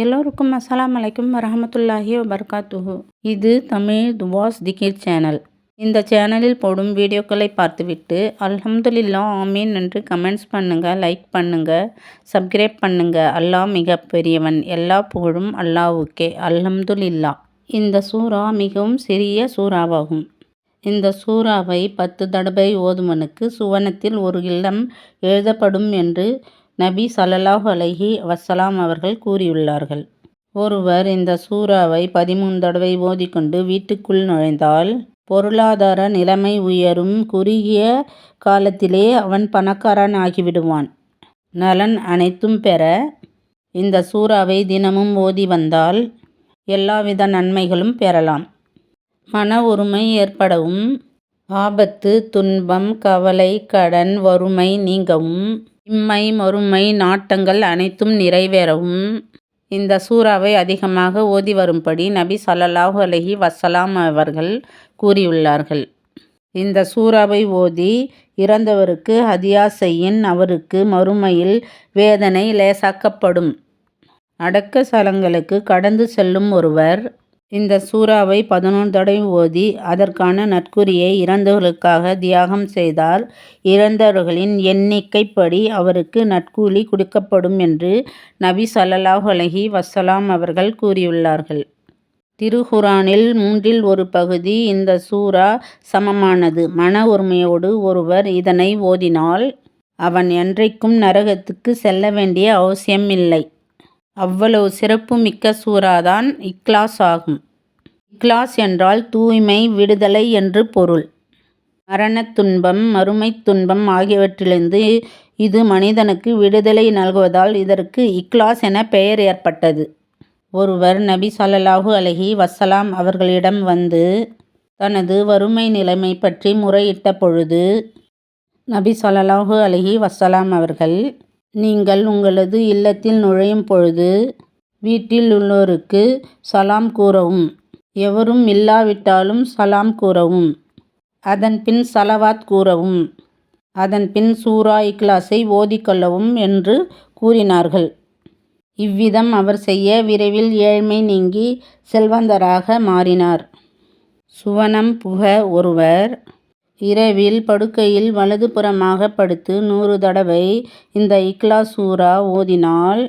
எல்லோருக்கும் அஸ்லாம் அலைக்கும் வரமத்துல்லாஹி வபர்காத்துஹு. இது தமிழ் துவாஸ் திகிர் சேனல். இந்த சேனலில் போடும் வீடியோக்களை பார்த்துவிட்டு அல்ஹம்துலில்லா ஆமீன் என்று கமெண்ட்ஸ் பண்ணுங்கள் லைக் பண்ணுங்கள் சப்ஸ்கிரைப் பண்ணுங்கள் அல்லாஹ் மிக பெரியவன். எல்லா புகழும் அல்லாவுக்கே அல்ஹம்துலில்லா இந்த சூறா மிகவும் சிறிய சூறாவாகும். இந்த சூறாவை பத்து தடவை ஓதுவனுக்கு சுவனத்தில் ஒரு இல்லம் எழுதப்படும் என்று நபி சல்லல்லாஹ் அலைஹி வசலாம் அவர்கள் கூறியுள்ளார்கள். ஒருவர் இந்த சூறாவை பதிமூணு தடவை ஓதிக்கொண்டு வீட்டுக்குள் நுழைந்தால் பொருளாதார நிலைமை உயரும் குறுகிய காலத்திலே அவன் பணக்காரன் ஆகிவிடுவான். நலன் அனைத்தும் பெற இந்த சூறாவை தினமும் ஓதி வந்தால் எல்லாவித நன்மைகளும் பெறலாம். மன ஒருமை ஏற்படவும் ஆபத்து துன்பம் கவலை கடன் வறுமை நீங்கவும் இம்மை மறுமை நாட்டங்கள் அனைத்தும் நிறைவேறவும் இந்த சூறாவை அதிகமாக ஓதி வரும்படி நபி சல்லாஹு அலஹி வசலாம் அவர்கள் கூறியுள்ளார்கள். இந்த சூறாவை ஓதி இறந்தவருக்கு ஹதியா செய்யின் அவருக்கு மறுமையில் வேதனை லேசாக்கப்படும். அடக்க சலங்களுக்கு கடந்து செல்லும் ஒருவர் இந்த சூறாவை பதினொன்று தடவை ஓதி அதற்கான நற்கூலியை இறந்தவர்களுக்காக தியாகம் செய்தால் இறந்தவர்களின் எண்ணிக்கைப்படி அவருக்கு நற்கூலி கொடுக்கப்படும் என்று நபி சல்லாஹ் அலஹி வசலாம் அவர்கள் கூறியுள்ளார்கள். திருகுரானில் மூன்றில் ஒரு பகுதி இந்த சூறா சமமானது. மன ஒருமையோடு ஒருவர் இதனை ஓதினால் அவன் என்றைக்கும் நரகத்துக்கு செல்ல வேண்டிய அவசியமில்லை. அவ்வளவு சிறப்பு மிக்க சூறாதான் இக்லாஸ் ஆகும். இக்லாஸ் என்றால் தூய்மை விடுதலை என்று பொருள். மரணத் துன்பம் மறுமைத் துன்பம் ஆகியவற்றிலிருந்து இது மனிதனுக்கு விடுதலை நல்குவதால் இதற்கு இக்லாஸ் என பெயர் ஏற்பட்டது. ஒருவர் நபி ஸல்லல்லாஹு அலஹி வசலாம் அவர்களிடம் வந்து தனது வறுமை நிலைமை பற்றி முறையிட்ட பொழுது நபி ஸல்லல்லாஹு அலஹி வசலாம் அவர்கள் நீங்கள் உங்களது இல்லத்தில் நுழையும் பொழுது வீட்டில் உள்ளோருக்கு சலாம் கூறவும் எவரும் இல்லாவிட்டாலும் சலாம் கூறவும் அதன்பின் சலவாத் கூறவும் அதன்பின் சூரா இக்லாஸை ஓதிக்கொள்ளவும் என்று கூறினார்கள். இவ்விதம் அவர் செய்ய விரைவில் ஏழ்மை நீங்கி செல்வந்தராக மாறினார். சுவனம் புக ஒருவர் இரவில் படுக்கையில் வலது புறமாக படுத்து நூறு தடவை இந்த இக்லாஸ் சூரா ஓதினால்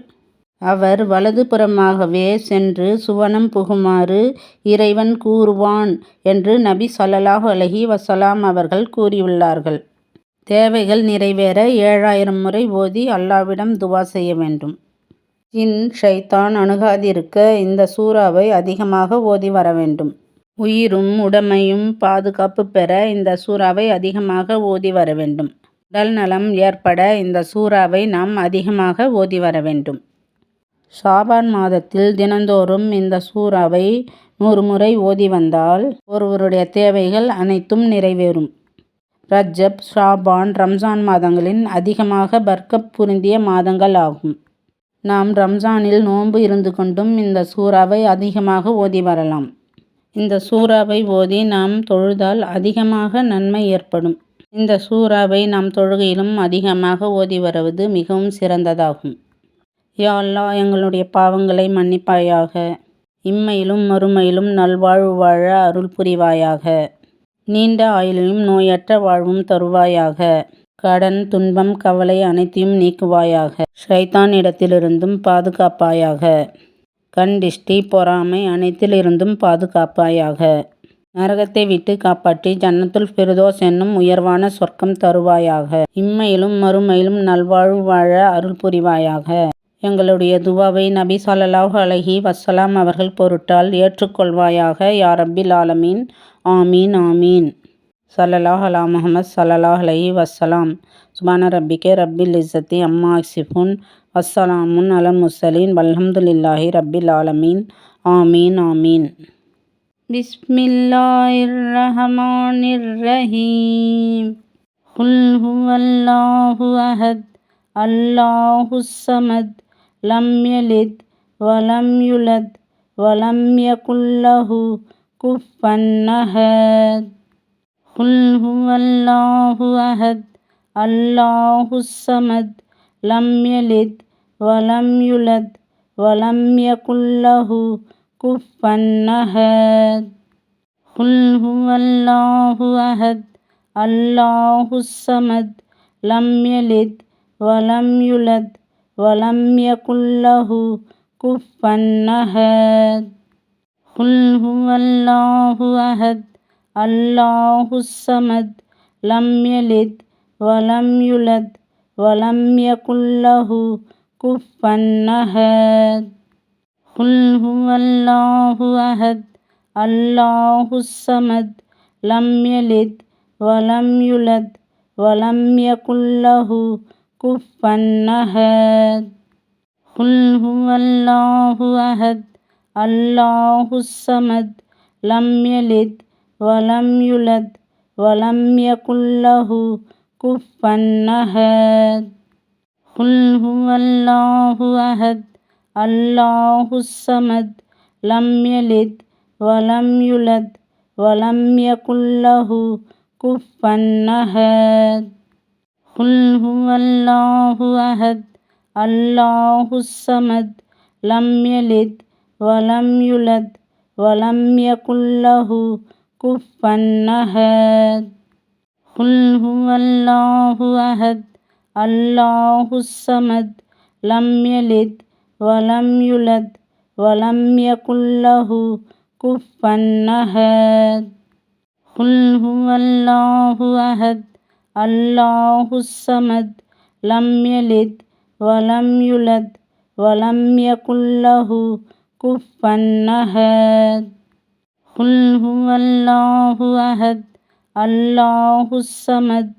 அவர் வலது புறமாகவே சென்று சுவனம் புகுமாறு இறைவன் கூறுவான் என்று நபி சொல்லலாஹு அலஹி வசலாம் அவர்கள் கூறியுள்ளார்கள். தேவைகள் நிறைவேற ஏழாயிரம் முறை ஓதி அல்லாஹ்விடம் துவா செய்ய வேண்டும். ஜின் ஷைத்தான் அணுகாதிருக்க இந்த சூறாவை அதிகமாக ஓதி வர வேண்டும். உயிரும் உடமையும் பாதுகாப்பு பெற இந்த சூறாவை அதிகமாக ஓதி வர வேண்டும். உடல் நலம் ஏற்பட இந்த சூறாவை நாம் அதிகமாக ஓதி வர வேண்டும். ஷாபான் மாதத்தில் தினந்தோறும் இந்த சூறாவை நூறு முறை ஓதி வந்தால் ஒருவருடைய தேவைகள் அனைத்தும் நிறைவேறும். ரஜப் ஷாபான் ரம்ஜான் மாதங்களின் அதிகமாக பர்க்கப் புரிந்திய மாதங்கள் ஆகும். நாம் ரம்ஜானில் நோன்பு இருந்து கொண்டும் இந்த சூறாவை அதிகமாக ஓதி வரலாம். இந்த சூறாவை ஓதி நாம் தொழுதால் அதிகமாக நன்மை ஏற்படும். இந்த சூறாவை நாம் தொழுகையிலும் அதிகமாக ஓதி வருவது மிகவும் சிறந்ததாகும். யா எங்களுடைய பாவங்களை மன்னிப்பாயாக. இம்மையிலும் மறுமையிலும் நல்வாழ்வு வாழ அருள் புரிவாயாக. நீண்ட ஆயுளையும் நோயற்ற வாழ்வும் தருவாயாக. கடன் துன்பம் கவலை அனைத்தையும் நீக்குவாயாக. ஷைத்தானிடத்திலிருந்தும் பாதுகாப்பாயாக. கண் திஷ்டி பொறாமை அனைத்திலிருந்தும் பாதுகாப்பாயாக. நரகத்தை விட்டு காப்பாற்றி ஜன்னத்துல் ஃபிர்தோஸ் என்னும் உயர்வான சொர்க்கம் தருவாயாக. இம்மையிலும் மறுமையிலும் நல்வாழ்வு வாழ அருள் புரிவாயாக. எங்களுடைய துவாவை நபி ஸல்லல்லாஹு அலைஹி வசலாம் அவர்கள் பொருட்டால் ஏற்றுக்கொள்வாயாக யாரபில் ஆலமீன் ஆமீன் ஆமீன் ஸல்லல்லாஹு அலா முஹம்மத் ஸல்லல்லாஹு அலைஹி வஸலாம் சுப்ஹான ரப்பிக ரப்பில் இசத்தி அம்மா சிஃபுன் வசலாமுன் அலல் முசலீன் வல்ஹம்துலில்லாஹி ரப்பில் ஆலமீன் ஆமீன் ஆமீன் பிஸ்மில்லாயிர் ரஹ்மானிர் ரஹீம் குல் ஹுவல்லாஹு அஹத் அல்லாஹு சமத் லம் யலித் வலம் யுலத் வலம் யகுல்லஹு குஃபன் அஹத் قل هو الله أحد الله الصمد لم يلد ولم يولد ولم يكن له كفوا أحد. قل هو الله أحد الله الصمد لم يلد ولم يولد ولم يكن له كفوا أحد. قل هو الله أحد الله الصمد لم يلد ولم يولد ولم يكن له كفوا أحد قل هو الله أحد الله الصمد لم يلد ولم يولد ولم يكن له كفوا أحد قل هو الله أحد الله الصمد لم يلد ولم يولد ولم يكن له كفوا أحد. قل هو الله أحد الله الصمد لم يلد ولم يولد ولم يكن له كفوا أحد. قل هو الله أحد الله الصمد لم يلد ولم يكن له كفوا أحد قل هو الله أحد الله الصمد لم يلد ولم يولد ولم يكن له كفوا أحد قل هو الله أحد الله الصمد لم يلد ولم يولد ولم يكن له كفوا أحد قل هو الله أحد الله الصمد لم يلد ولم يولد ولم يكن له كفوا أحد قل هو الله أحد الله الصمد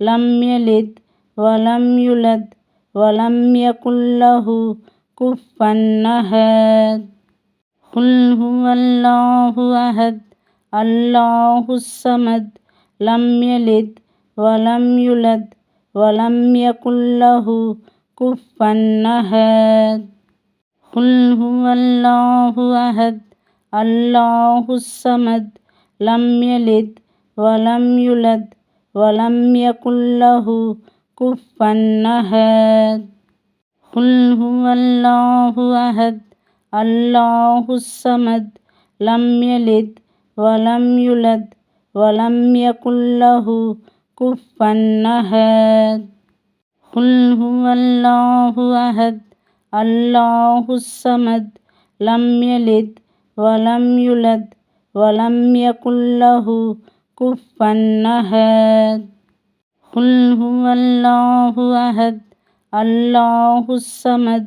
لم يلد ولم يولد ولم يكن له كفوا أحد. قل هو الله أحد الله الصمد لم يلد ولم يولد ولم يكن له كفوا أحد. قل هو الله أحد الله الصمد لم يلد ولم يولد ولم يكن له كفوا أحد قل هو الله أحد الله الصمد لم يلد ولم يولد ولم يكن له كفوا أحد قل هو الله أحد الله الصمد لم يلد ولم يلد ولم يكن له كفا أحد. قل هو الله أحد الله الصمد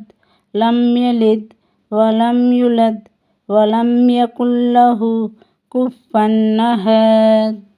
لم يلد ولم يلد ولم يكن له كفا أحد.